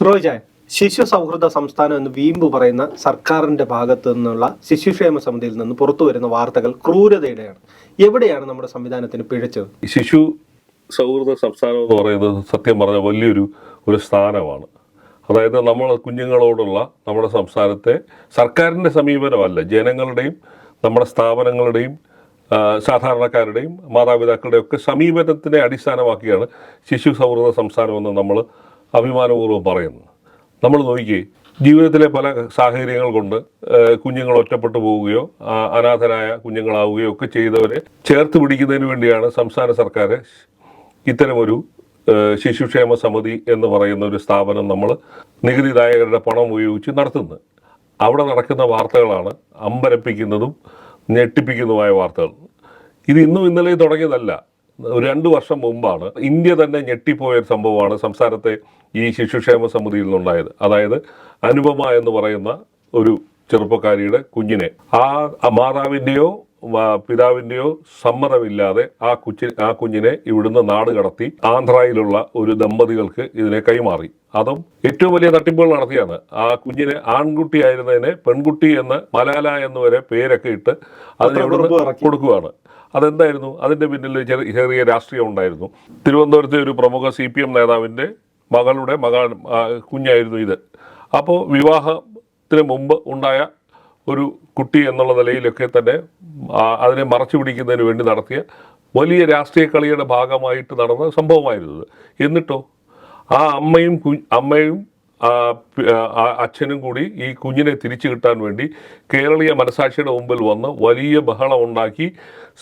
റോജായ് ശിശു സൗഹൃദ സംസ്ഥാനം എന്ന് വീമ്പ് പറയുന്ന സർക്കാരിന്റെ ഭാഗത്തു നിന്നുള്ള ശിശുക്ഷേമ സമിതിയിൽ നിന്ന് പുറത്തു വരുന്ന വാർത്തകൾ ക്രൂരതയുടെയാണ്. എവിടെയാണ് നമ്മുടെ സംവിധാനത്തിന് പിഴച്ചത് ശിശു സൗഹൃദ സംസ്ഥാനം എന്ന് പറയുന്നത് സത്യം പറഞ്ഞ വലിയൊരു ഒരു സ്ഥാനമാണ്. അതായത് നമ്മൾ കുഞ്ഞുങ്ങളോടുള്ള നമ്മുടെ സംസ്ഥാനത്തെ സർക്കാരിന്റെ സമീപനമല്ല. ജനങ്ങളുടെയും നമ്മുടെ സ്ഥാപനങ്ങളുടെയും സാധാരണക്കാരുടെയും മാതാപിതാക്കളുടെയും ഒക്കെ സമീപനത്തിനെ അടിസ്ഥാനമാക്കിയാണ് ശിശു സൗഹൃദ സംസ്ഥാനമെന്ന് നമ്മൾ അഭിമാനപൂർവം പറയുന്നത് നമ്മൾ നോക്കി ജീവിതത്തിലെ പല സാഹചര്യങ്ങൾ കൊണ്ട് കുഞ്ഞുങ്ങൾ ഒറ്റപ്പെട്ടു പോവുകയോ അനാഥരായ കുഞ്ഞുങ്ങളാവുകയോ ഒക്കെ ചെയ്തവരെ ചേർത്ത് പിടിക്കുന്നതിന് വേണ്ടിയാണ് സംസ്ഥാന സർക്കാർ ഇത്തരമൊരു ശിശുക്ഷേമ സമിതി എന്ന് പറയുന്ന ഒരു സ്ഥാപനം നമ്മൾ നികുതിദായകരുടെ പണം ഉപയോഗിച്ച് നടത്തുന്നത്. അവിടെ നടക്കുന്ന വാർത്തകളാണ് അമ്പരപ്പിക്കുന്നതും ഞെട്ടിപ്പിക്കുന്നതുമായ വാർത്തകൾ. ഇത് ഇന്നും ഇന്നലെ തുടങ്ങിയതല്ല. ഒരു രണ്ട് വർഷം മുമ്പാണ്. ഇന്ത്യ തന്നെ ഞെട്ടിപ്പോയ ഒരു സംഭവമാണ് സംസ്ഥാനത്തെ ഈ ശിശുക്ഷേമ സമിതിയിൽ നിന്നുണ്ടായത്. അതായത് അനുപമ എന്ന് പറയുന്ന ഒരു ചെറുപ്പക്കാരിയുടെ കുഞ്ഞിനെ. ആ മാതാവിന്റെയോ പിതാവിന്റെയോ സമ്മതമില്ലാതെ ആ കുച്ചി ആ കുഞ്ഞിനെ ഇവിടുന്ന് നാട് കടത്തി ആന്ധ്രയിലുള്ള ഒരു ദമ്പതികൾക്ക് ഇതിനെ കൈമാറി. അതും ഏറ്റവും വലിയ തട്ടിപ്പുകൾ നടത്തിയാണ്. ആ കുഞ്ഞിനെ ആൺകുട്ടി ആയിരുന്നതിനെ പെൺകുട്ടി എന്ന് മലാല എന്ന് വരെ പേരൊക്കെ ഇട്ട് അതിനെ കൊടുക്കുകയാണ് അതെന്തായിരുന്നു? അതിന്റെ പിന്നിൽ ചെറിയ ചെറിയ രാഷ്ട്രീയം ഉണ്ടായിരുന്നു. തിരുവനന്തപുരത്തെ ഒരു പ്രമുഖ സി പി എം നേതാവിന്റെ മകളുടെ മകൾ കുഞ്ഞായിരുന്നു ഇത്. അപ്പോൾ വിവാഹത്തിന് മുമ്പ് ഉണ്ടായ ഒരു കുട്ടി എന്നുള്ള നിലയിലൊക്കെ തന്നെ അതിനെ മറച്ചു പിടിക്കുന്നതിന് വേണ്ടി നടത്തിയ വലിയ രാഷ്ട്രീയ കളിയുടെ ഭാഗമായിട്ട് നടന്ന സംഭവമായിരുന്നു എന്നിട്ടോ ആ അമ്മയും കു അമ്മയും അച്ഛനും കൂടി ഈ കുഞ്ഞിനെ തിരിച്ചു കിട്ടാൻ വേണ്ടി കേരളീയ മനസാക്ഷിയുടെ മുമ്പിൽ വന്ന് വലിയ ബഹളം ഉണ്ടാക്കി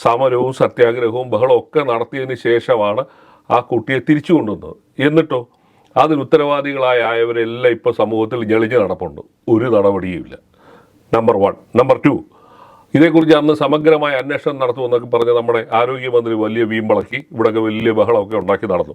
സമരവും സത്യാഗ്രഹവും ബഹളവും ഒക്കെ നടത്തിയതിന് ശേഷമാണ് ആ കുട്ടിയെ തിരിച്ചു കൊണ്ടുവന്നത്. എന്നിട്ടോ അതിന് ഉത്തരവാദികളായ ആയവരെല്ലാം ഇപ്പോൾ സമൂഹത്തിൽ ഞെളിഞ്ഞ് നടപ്പുണ്ട്. ഒരു നടപടിയുമില്ല. നമ്പർ വൺ നമ്പർ ടു ഇതേക്കുറിച്ച് അന്ന് സമഗ്രമായ അന്വേഷണം നടത്തുമെന്നൊക്കെ പറഞ്ഞ് നമ്മുടെ ആരോഗ്യമന്ത്രി വലിയ വീമ്പളക്കി ഇവിടെയൊക്കെ വലിയ ബഹളമൊക്കെ ഉണ്ടാക്കി നടന്നു.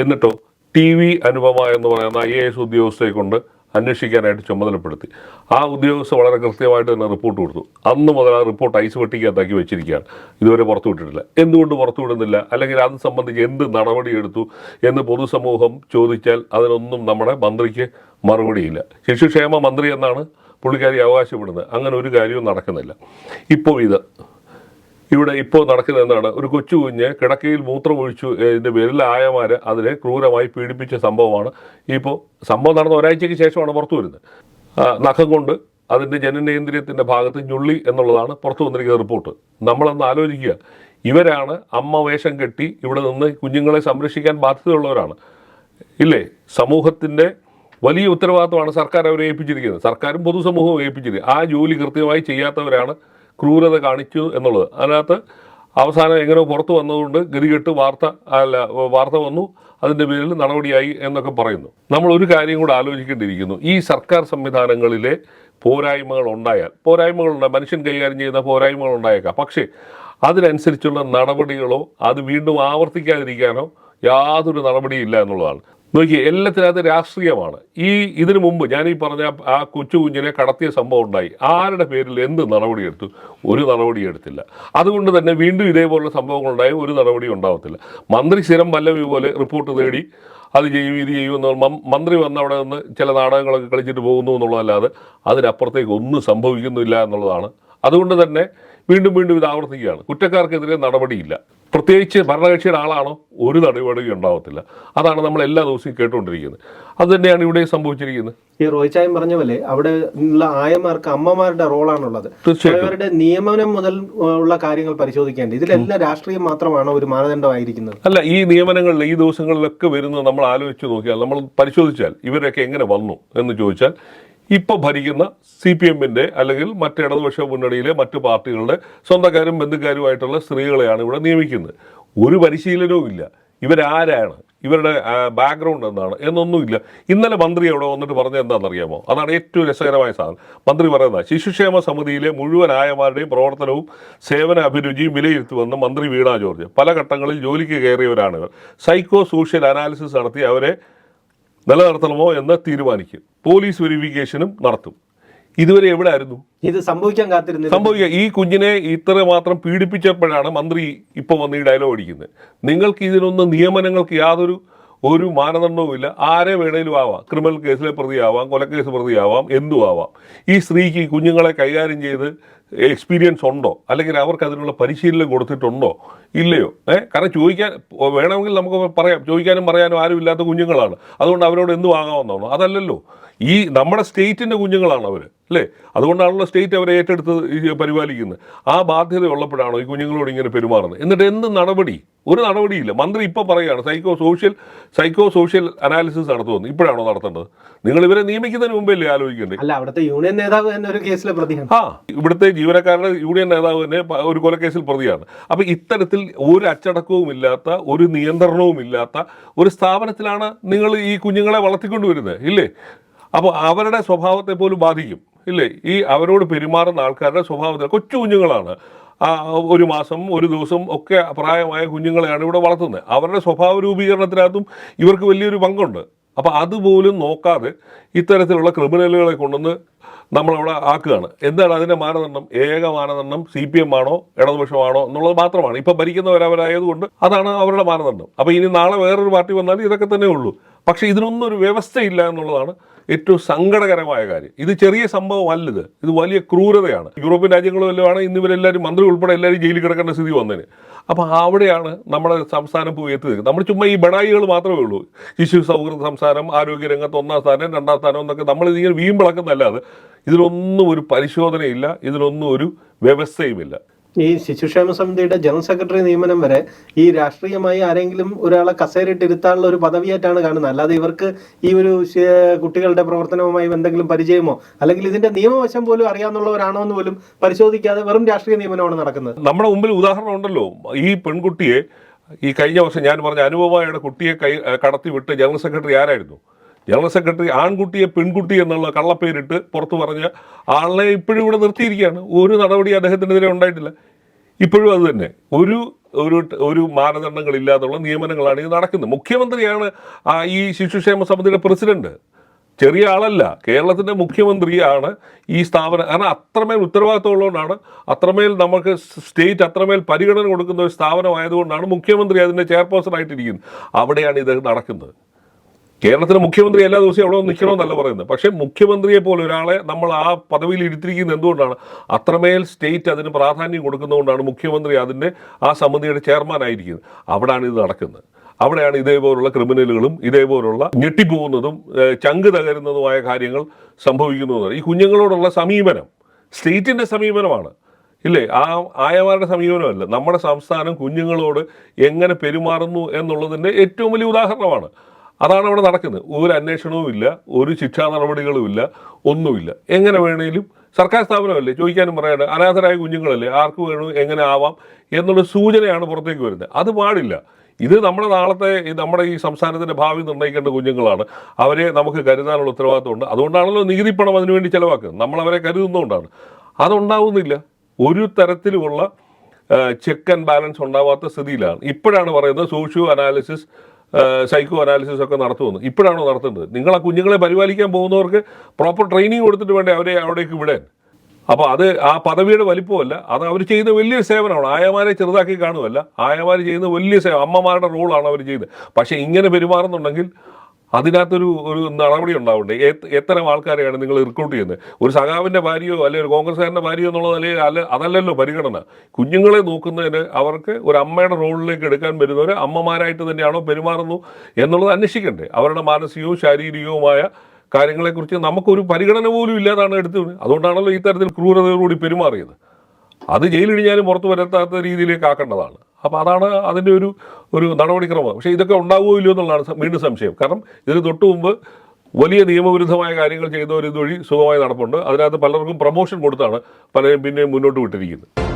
എന്നിട്ടോ ടി വി അനുപമ എന്ന് പറയുന്ന ഐ എ എസ് ഉദ്യോഗസ്ഥയെ കൊണ്ട് അന്വേഷിക്കാനായിട്ട് ചുമതലപ്പെടുത്തി. ആ ഉദ്യോഗസ്ഥ വളരെ കൃത്യമായിട്ട് തന്നെ റിപ്പോർട്ട് കൊടുത്തു. അന്ന് മുതൽ ആ റിപ്പോർട്ട് ഐസ് പെട്ടിക്കകത്താക്കി വെച്ചിരിക്കുകയാണ്. ഇതുവരെ പുറത്തു വിട്ടിട്ടില്ല. എന്തുകൊണ്ട് പുറത്തു വിടുന്നില്ല? അല്ലെങ്കിൽ അത് സംബന്ധിച്ച് എന്ത് നടപടിയെടുത്തു എന്ന് പൊതുസമൂഹം ചോദിച്ചാൽ അതിനൊന്നും നമ്മുടെ മന്ത്രിക്ക് മറുപടിയില്ല. ശിശുക്ഷേമ മന്ത്രി എന്നാണ് പുള്ളിക്കാരി അവകാശപ്പെടുന്നത്. അങ്ങനെ ഒരു കാര്യവും നടക്കുന്നില്ല. ഇപ്പോൾ ഇത് ഇവിടെ ഇപ്പോൾ നടക്കുന്നത് എന്താണ്? ഒരു കൊച്ചു കുഞ്ഞ് കിടക്കയിൽ മൂത്രമൊഴിച്ചു ഇതിന്റെ പേരിൽ ആയമാർ അതിനെ ക്രൂരമായി പീഡിപ്പിച്ച സംഭവമാണ്. ഇപ്പോൾ സംഭവം നടന്ന ഒരാഴ്ചയ്ക്ക് ശേഷമാണ് പുറത്തു വരുന്നത്. നഖം കൊണ്ട് അതിന്റെ ജനനേന്ദ്രിയത്തിന്റെ ഭാഗത്ത് ഞുള്ളി എന്നുള്ളതാണ് പുറത്തു വന്നിരിക്കുന്ന റിപ്പോർട്ട്. നമ്മളൊന്ന് ആലോചിക്കുക. ഇവരാണ് അമ്മ വേഷം കെട്ടി ഇവിടെ നിന്ന് കുഞ്ഞുങ്ങളെ സംരക്ഷിക്കാൻ ബാധ്യതയുള്ളവരാണ്. ഇല്ലേ? സമൂഹത്തിന്റെ വലിയ ഉത്തരവാദിത്തമാണ് സർക്കാർ അവരെ ഏൽപ്പിച്ചിരിക്കുന്നത്. സർക്കാരും പൊതുസമൂഹവും ഏൽപ്പിച്ചിരിക്കുന്നത്. ആ ജോലി കൃത്യമായി ചെയ്യാത്തവരാണ് ക്രൂരത കാണിച്ചു എന്നുള്ളത്. അതിനകത്ത് അവസാനം എങ്ങനെ പുറത്തു വന്നതുകൊണ്ട് ഗതികെട്ട് വാർത്ത അല്ല വാർത്ത വന്നു അതിന്റെ പേരിൽ നടപടിയായി എന്നൊക്കെ പറയുന്നു. നമ്മൾ ഒരു കാര്യം കൂടെ ആലോചിക്കേണ്ടിയിരിക്കുന്നു. ഈ സർക്കാർ സംവിധാനങ്ങളിലെ പോരായ്മകൾ ഉണ്ടായാൽ പോരായ്മകളുണ്ട് മനുഷ്യൻ കൈകാര്യം ചെയ്യുന്ന പോരായ്മകൾ ഉണ്ടായേക്കാം. പക്ഷേ അതിനനുസരിച്ചുള്ള നടപടികളോ അത് വീണ്ടും ആവർത്തിക്കാതിരിക്കാനോ യാതൊരു നടപടിയില്ല എന്നുള്ളതാണ്. നോക്കിയേ എല്ലാത്തിനകത്ത് രാഷ്ട്രീയമാണ്. ഈ ഇതിനു മുമ്പ് ഞാൻ ഈ പറഞ്ഞ ആ കൊച്ചു കുഞ്ഞിനെ കടത്തിയ സംഭവം ഉണ്ടായി. ആരുടെ പേരിൽ എന്ത് നടപടിയെടുത്തു ഒരു നടപടി എടുത്തില്ല. അതുകൊണ്ട് തന്നെ വീണ്ടും ഇതേപോലുള്ള സംഭവങ്ങൾ ഉണ്ടായി ഒരു നടപടി ഉണ്ടാവത്തില്ല. മന്ത്രി സ്ഥിരം പല്ലവി പോലെ റിപ്പോർട്ട് തേടി അത് ചെയ്യും ഇത് ചെയ്യും എന്ന് മന്ത്രി വന്ന് അവിടെ നിന്ന് ചില നാടകങ്ങളൊക്കെ കളിച്ചിട്ട് പോകുന്നു എന്നുള്ളതല്ലാതെ അതിനപ്പുറത്തേക്ക് ഒന്നും സംഭവിക്കുന്നില്ല എന്നുള്ളതാണ്. അതുകൊണ്ട് തന്നെ വീണ്ടും വീണ്ടും ഇത് ആവർത്തിക്കുകയാണ്. കുറ്റക്കാർക്കെതിരെ നടപടിയില്ല. പ്രത്യേകിച്ച് ഭരണകക്ഷിയുടെ ആളാണോ ഒരു നടപടിയും ഉണ്ടാവത്തില്ല. അതാണ് നമ്മൾ എല്ലാ ദിവസവും കേട്ടുകൊണ്ടിരിക്കുന്നത്. അത് തന്നെയാണ് ഇവിടെ സംഭവിച്ചിരിക്കുന്നത്. ഈ റോയിച്ചായം പറഞ്ഞ പോലെ അവിടെ ഉള്ള ആയമാർക്ക് അമ്മമാരുടെ റോളാണുള്ളത്. അവരുടെ നിയമനം മുതൽ ഉള്ള കാര്യങ്ങൾ പരിശോധിക്കേണ്ടത്. ഇതിലെല്ലാം രാഷ്ട്രീയം മാത്രമാണോ ഒരു മാനദണ്ഡമായിരിക്കുന്നത്? അല്ല ഈ നിയമനങ്ങളിൽ ഈ ദിവസങ്ങളിലൊക്കെ വരുന്നത് നമ്മൾ ആലോചിച്ച് നോക്കിയാൽ നമ്മൾ പരിശോധിച്ചാൽ ഇവരൊക്കെ എങ്ങനെ വന്നു എന്ന് ചോദിച്ചാൽ ഇപ്പോൾ ഭരിക്കുന്ന സി പി എമ്മിന്റെ അല്ലെങ്കിൽ മറ്റ് ഇടതുപക്ഷ മുന്നണിയിലെ മറ്റ് പാർട്ടികളുടെ സ്വന്തക്കാരും ബന്ധുക്കാരുമായിട്ടുള്ള സ്ത്രീകളെയാണ് ഇവിടെ നിയമിക്കുന്നത്. ഒരു പരിശീലനവും ഇല്ല. ഇവരാരാണ്? ഇവരുടെ ബാക്ക്ഗ്രൗണ്ട് എന്താണ്? എന്നൊന്നുമില്ല ഇന്നലെ മന്ത്രി അവിടെ വന്നിട്ട് പറഞ്ഞത് എന്താണെന്നറിയാമോ? അതാണ് ഏറ്റവും രസകരമായ സാധനം. മന്ത്രി പറയുന്നത് ശിശുക്ഷേമ സമിതിയിലെ മുഴുവൻ ആയമാരുടെയും പ്രവർത്തനവും സേവന അഭിരുചിയും വിലയിരുത്തുമെന്ന് മന്ത്രി വീണ ജോർജ്. പല ഘട്ടങ്ങളിൽ ജോലിക്ക് കയറിയവരാണ് ഇവർ സൈക്കോ സോഷ്യൽ അനാലിസിസ് നടത്തി അവരെ നിലനിർത്തണമോ എന്ന് തീരുമാനിക്കും. പോലീസ് വെരിഫിക്കേഷനും നടത്തും. ഇതുവരെ എവിടെ ആയിരുന്നു ഇത് സംഭവിക്കാൻ കാത്തിരുന്നു സംഭവിക്കുക ഈ കുഞ്ഞിനെ ഇത്ര മാത്രം പീഡിപ്പിച്ചപ്പോഴാണ് മന്ത്രി ഇപ്പോൾ വന്ന് ഈ ഡയലോഗ് അടിക്കുന്നത് നിങ്ങൾക്ക് ഇതിനൊന്നും നിയമനങ്ങൾക്ക് യാതൊരു ഒരു മാനദണ്ഡവുമില്ല ആരെ വേണേലും ആവാം. ക്രിമിനൽ കേസിലെ പ്രതിയാവാം കൊലക്കേസ് പ്രതിയാവാം എന്തും ആവാം. ഈ സ്ത്രീക്ക് കുഞ്ഞുങ്ങളെ കൈകാര്യം ചെയ്ത് എക്സ്പീരിയൻസ് ഉണ്ടോ? അല്ലെങ്കിൽ അവർക്ക് അതിനുള്ള പരിശീലനം കൊടുത്തിട്ടുണ്ടോ? ഇല്ലയോ? ഏഹ് കാരണം ചോദിക്കാൻ വേണമെങ്കിൽ നമുക്ക് പറയാം. ചോദിക്കാനും പറയാനും ആരും ഇല്ലാത്ത കുഞ്ഞുങ്ങളാണ്. അതുകൊണ്ട് അവരോട് എന്ത് വാങ്ങാമെന്നാണോ? അതല്ലല്ലോ. ഈ നമ്മുടെ സ്റ്റേറ്റിന്റെ കുഞ്ഞുങ്ങളാണ് അവർ അല്ലേ? അതുകൊണ്ടാണല്ലോ സ്റ്റേറ്റ് അവരെ ഏറ്റെടുത്ത് പരിപാലിക്കുന്നത്. ആ ബാധ്യത ഉള്ളപ്പോഴാണോ ഈ കുഞ്ഞുങ്ങളോട് ഇങ്ങനെ പെരുമാറുന്നത്? എന്നിട്ട് എന്ത് നടപടി? ഒരു നടപടിയില്ല. മന്ത്രി ഇപ്പോൾ പറയുകയാണ് psycho social psycho social analysis നടത്തുമെന്ന്. ഇപ്പോഴാണോ നടത്തേണ്ടത്? നിങ്ങൾ ഇവരെ നിയമിക്കുന്നതിന് മുമ്പല്ലേ ആലോചിക്കേണ്ടത്? അല്ല അവിടുത്തെ യൂണിയൻ നേതാവ് തന്നെ ഒരു കേസിലെ പ്രതിയാണ്. ആ ഇവിടുത്തെ ജീവനക്കാരുടെ യൂണിയൻ നേതാവ് തന്നെ ഒരു കൊലക്കേസിൽ പ്രതിയാണ്. അപ്പം ഇത്തരത്തിൽ ഒരു അച്ചടക്കവും ഇല്ലാത്ത ഒരു നിയന്ത്രണവും ഇല്ലാത്ത ഒരു സ്ഥാപനത്തിലാണ് നിങ്ങൾ ഈ കുഞ്ഞുങ്ങളെ വളർത്തിക്കൊണ്ടുവരുന്നത് ഇല്ലേ? അപ്പോൾ അവരുടെ സ്വഭാവത്തെ പോലും ബാധിക്കും. ഇല്ലേ? ഈ അവരോട് പെരുമാറുന്ന ആൾക്കാരുടെ സ്വഭാവത്തിൽ കൊച്ചു കുഞ്ഞുങ്ങളാണ്. ഒരു മാസം ഒരു ദിവസം ഒക്കെ പ്രായമായ കുഞ്ഞുങ്ങളെയാണ് ഇവിടെ വളർത്തുന്നത്. അവരുടെ സ്വഭാവ രൂപീകരണത്തിനകത്തും ഇവർക്ക് വലിയൊരു പങ്കുണ്ട്. അപ്പോൾ അതുപോലും നോക്കാതെ ഇത്തരത്തിലുള്ള ക്രിമിനലുകളെ കൊണ്ടുവന്ന് നമ്മളവിടെ ആക്കുകയാണ്. എന്താണ് അതിന്റെ മാനദണ്ഡം? ഏക മാനദണ്ഡം സി പി എം ആണോ ഇടതുപക്ഷമാണോ എന്നുള്ളത് മാത്രമാണ്. ഇപ്പം ഭരിക്കുന്നവരവരായതുകൊണ്ട് അതാണ് അവരുടെ മാനദണ്ഡം. അപ്പോൾ ഇനി നാളെ വേറൊരു പാർട്ടി വന്നാലും ഇതൊക്കെ തന്നെ ഉള്ളൂ. പക്ഷേ ഇതിനൊന്നും ഒരു വ്യവസ്ഥയില്ല എന്നുള്ളതാണ് ഏറ്റവും സങ്കടകരമായ കാര്യം. ഇത് ചെറിയ സംഭവമല്ല ഇത് ഇത് വലിയ ക്രൂരതയാണ്. യൂറോപ്യൻ രാജ്യങ്ങളും എല്ലാമാണ് ഇന്ന് ഇവരെല്ലാവരും മന്ത്രി ഉൾപ്പെടെ എല്ലാവരും ജയിലിൽ കിടക്കേണ്ട സ്ഥിതി വന്നതിന് അപ്പോൾ അവിടെയാണ് നമ്മുടെ സംസ്ഥാനം പോയി എത്തിയത് നമ്മൾ ചുമ്മാ ഈ ബടായികൾ മാത്രമേ ഉള്ളൂ. ശിശു സൗഹൃദ സംസ്ഥാനം ആരോഗ്യരംഗത്ത് ഒന്നാം സ്ഥാനം രണ്ടാം സ്ഥാനം എന്നൊക്കെ നമ്മൾ ഇതിങ്ങനെ വീമ്പിളക്കുന്നല്ലാതെ ഇതിലൊന്നും ഒരു പരിശോധനയില്ല. ഇതിലൊന്നും ഒരു വ്യവസ്ഥയുമില്ല. ഈ ശിശുക്ഷേമ സമിതിയുടെ ജനറൽ സെക്രട്ടറി നിയമനം വരെ ഈ രാഷ്ട്രീയമായി ആരെങ്കിലും ഒരാളെ കസേരയിട്ട് ഇരുത്താനുള്ള ഒരു പദവിയായിട്ടാണ് കാണുന്നത്. അല്ലാതെ ഇവർക്ക് ഈ ഒരു കുട്ടികളുടെ പ്രവർത്തനവുമായി എന്തെങ്കിലും പരിചയമോ അല്ലെങ്കിൽ ഇതിന്റെ നിയമവശം പോലും അറിയാവുന്നവരാണോ എന്ന് പോലും പരിശോധിക്കാതെ വെറും രാഷ്ട്രീയ നിയമനമാണ് നടക്കുന്നത്. നമ്മുടെ മുമ്പിൽ ഉദാഹരണം ഉണ്ടല്ലോ. ഈ പെൺകുട്ടിയെ ഈ കഴിഞ്ഞ വർഷം ഞാൻ പറഞ്ഞ അനുപമയുടെ കുട്ടിയെ കൈ കടത്തിവിട്ട് ജനറൽ സെക്രട്ടറി ആരായിരുന്നു? ജനറൽ സെക്രട്ടറി ആൺകുട്ടിയെ പെൺകുട്ടി എന്നുള്ള കള്ളപ്പേരിട്ട് പുറത്തു പറഞ്ഞ ആളെ ഇപ്പോഴും ഇവിടെ നിർത്തിയിരിക്കുകയാണ്. ഒരു നടപടി അദ്ദേഹത്തിനെതിരെ ഉണ്ടായിട്ടില്ല. ഇപ്പോഴും അത് തന്നെ. ഒരു ഒരു ഒരു മാനദണ്ഡങ്ങളില്ലാതുള്ള നിയമനങ്ങളാണ് ഇത് നടക്കുന്നത്. മുഖ്യമന്ത്രിയാണ് ഈ ശിശുക്ഷേമ സമിതിയുടെ പ്രസിഡന്റ്. ചെറിയ ആളല്ല. കേരളത്തിന്റെ മുഖ്യമന്ത്രിയാണ് ഈ സ്ഥാപനം. കാരണം അത്രമേൽ ഉത്തരവാദിത്തമുള്ളതുകൊണ്ടാണ് അത്രമേൽ നമുക്ക് സ്റ്റേറ്റ് അത്രമേൽ പരിഗണന കൊടുക്കുന്ന ഒരു സ്ഥാപനമായതുകൊണ്ടാണ് മുഖ്യമന്ത്രി അതിന്റെ ചെയർപേഴ്സൺ ആയിട്ടിരിക്കുന്നത്. അവിടെയാണ് ഇത് നടക്കുന്നത്. കേരളത്തിലെ മുഖ്യമന്ത്രി എല്ലാ ദിവസവും അവിടെ നിൽക്കണമെന്നല്ല പറയുന്നത്. പക്ഷേ മുഖ്യമന്ത്രിയെ പോലെ ഒരാളെ നമ്മൾ ആ പദവിയിൽ ഇരുത്തിരിക്കുന്നത് എന്തുകൊണ്ടാണ്? അത്രമേൽ സ്റ്റേറ്റ് അതിന് പ്രാധാന്യം കൊടുക്കുന്നതുകൊണ്ടാണ് മുഖ്യമന്ത്രി അതിന്റെ ആ സമിതിയുടെ ചെയർമാൻ ആയിരിക്കുന്നത്. അവിടെയാണ് ഇത് നടക്കുന്നത്. അവിടെയാണ് ഇതേപോലുള്ള ക്രിമിനലുകളും ഇതേപോലുള്ള ഞെട്ടിപ്പോകുന്നതും ചങ്ക് തകരുന്നതുമായ കാര്യങ്ങൾ സംഭവിക്കുന്നതും ഈ കുഞ്ഞുങ്ങളോടുള്ള സമീപനം സ്റ്റേറ്റിന്റെ സമീപനമാണ്. ഇല്ലേ? ആ ആയമാരുടെ സമീപനമല്ല. നമ്മുടെ സംസ്ഥാനം കുഞ്ഞുങ്ങളോട് എങ്ങനെ പെരുമാറുന്നു എന്നുള്ളതിന്റെ ഏറ്റവും വലിയ ഉദാഹരണമാണ്. അതാണ് അവിടെ നടക്കുന്നത്. ഒരു അന്വേഷണവും ഇല്ല ഒരു ശിക്ഷാ നടപടികളും ഇല്ല ഒന്നുമില്ല. എങ്ങനെ വേണേലും സർക്കാർ സ്ഥാപനമല്ലേ? ചോദിക്കാനും പറയാണ്ട് അനാഥരായ കുഞ്ഞുങ്ങളല്ലേ? ആർക്ക് വേണം എങ്ങനെ ആവാം എന്നുള്ള സൂചനയാണ് പുറത്തേക്ക് വരുന്നത്. അത് പാടില്ല. ഇത് നമ്മുടെ നാളത്തെ നമ്മുടെ ഈ സംസ്ഥാനത്തിന്റെ ഭാവി നിർണയിക്കേണ്ട കുഞ്ഞുങ്ങളാണ്. അവരെ നമുക്ക് കരുതാനുള്ള ഉത്തരവാദിത്തമുണ്ട്. അതുകൊണ്ടാണല്ലോ നികുതി പണം അതിനുവേണ്ടി ചെലവാക്കുന്നത്. നമ്മൾ അവരെ കരുതുന്നതുകൊണ്ടാണ് അതുണ്ടാവുന്നില്ല. ഒരു തരത്തിലുമുള്ള ചെക്ക് ആൻഡ് ബാലൻസ് ഉണ്ടാവാത്ത സ്ഥിതിയിലാണ്. ഇപ്പോഴാണ് പറയുന്നത് സോഷ്യോ അനാലിസിസ് സൈക്കോ അനാലിസിസ് ഒക്കെ നടത്തുമെന്ന് ഇപ്പോഴാണോ നടത്തുന്നത് നിങ്ങൾ ആ കുഞ്ഞുങ്ങളെ പരിപാലിക്കാൻ പോകുന്നവർക്ക് പ്രോപ്പർ ട്രെയിനിങ് കൊടുത്തിട്ട് വേണ്ടേ അവരെ അവിടേക്ക് വിടാൻ? അപ്പോൾ അത് ആ പദവിയുടെ വലിപ്പമല്ല അത് അവർ ചെയ്യുന്ന വലിയൊരു സേവനമാണ്. ആയമാരെ ചെറുതാക്കി കാണുമല്ല ആയമാർ ചെയ്യുന്ന വലിയ സേവനം അമ്മമാരുടെ റോളാണ് അവർ ചെയ്യുന്നത്. പക്ഷേ ഇങ്ങനെ പെരുമാറുന്നുണ്ടെങ്കിൽ അതിനകത്തൊരു ഒരു നടപടി ഉണ്ടാവണ്ടേ? എത്ര ആൾക്കാരെയാണ് നിങ്ങൾ റിക്രൂട്ട് ചെയ്യുന്നത്? ഒരു സഖാവിന്റെ ഭാര്യയോ അല്ലെങ്കിൽ ഒരു കോൺഗ്രസ്സുകാരന്റെ ഭാര്യയോ എന്നുള്ള നിലയിൽ അല്ല അതല്ലല്ലോ പരിഗണന. കുഞ്ഞുങ്ങളെ നോക്കുന്നതിന് അവർക്ക് ഒരു അമ്മയുടെ റോളിലേക്ക് എടുക്കാൻ വരുന്നവർ അമ്മമാരായിട്ട് തന്നെയാണോ പെരുമാറുന്നു എന്നുള്ളത് അന്വേഷിക്കണ്ടേ? അവരുടെ മാനസികവും ശാരീരികവുമായ കാര്യങ്ങളെക്കുറിച്ച് നമുക്കൊരു പരിഗണന പോലും ഇല്ലാതാണ് എടുത്തു അതുകൊണ്ടാണല്ലോ ഈ തരത്തിൽ ക്രൂരതയോടുകൂടി പെരുമാറിയത്. അത് ജയിലിടിഞ്ഞാലും പുറത്തു വരത്താത്ത രീതിയിലേക്ക് ആക്കേണ്ടതാണ്. അപ്പോൾ അതാണ് അതിന്റെ ഒരു ഒരു നടപടിക്രമം. പക്ഷേ ഇതൊക്കെ ഉണ്ടാവുമോ ഇല്ലയോ എന്നുള്ളതാണ് വീണ്ടും സംശയം. കാരണം ഇതിന് തൊട്ട് മുമ്പ് വലിയ നിയമവിരുദ്ധമായ കാര്യങ്ങൾ ചെയ്തവർ ഇതുവഴി സുഖമായി നടപ്പുണ്ട്. അതിനകത്ത് പലർക്കും പ്രൊമോഷൻ കൊടുത്താണ് പലരും പിന്നെയും മുന്നോട്ട് വിട്ടിരിക്കുന്നത്.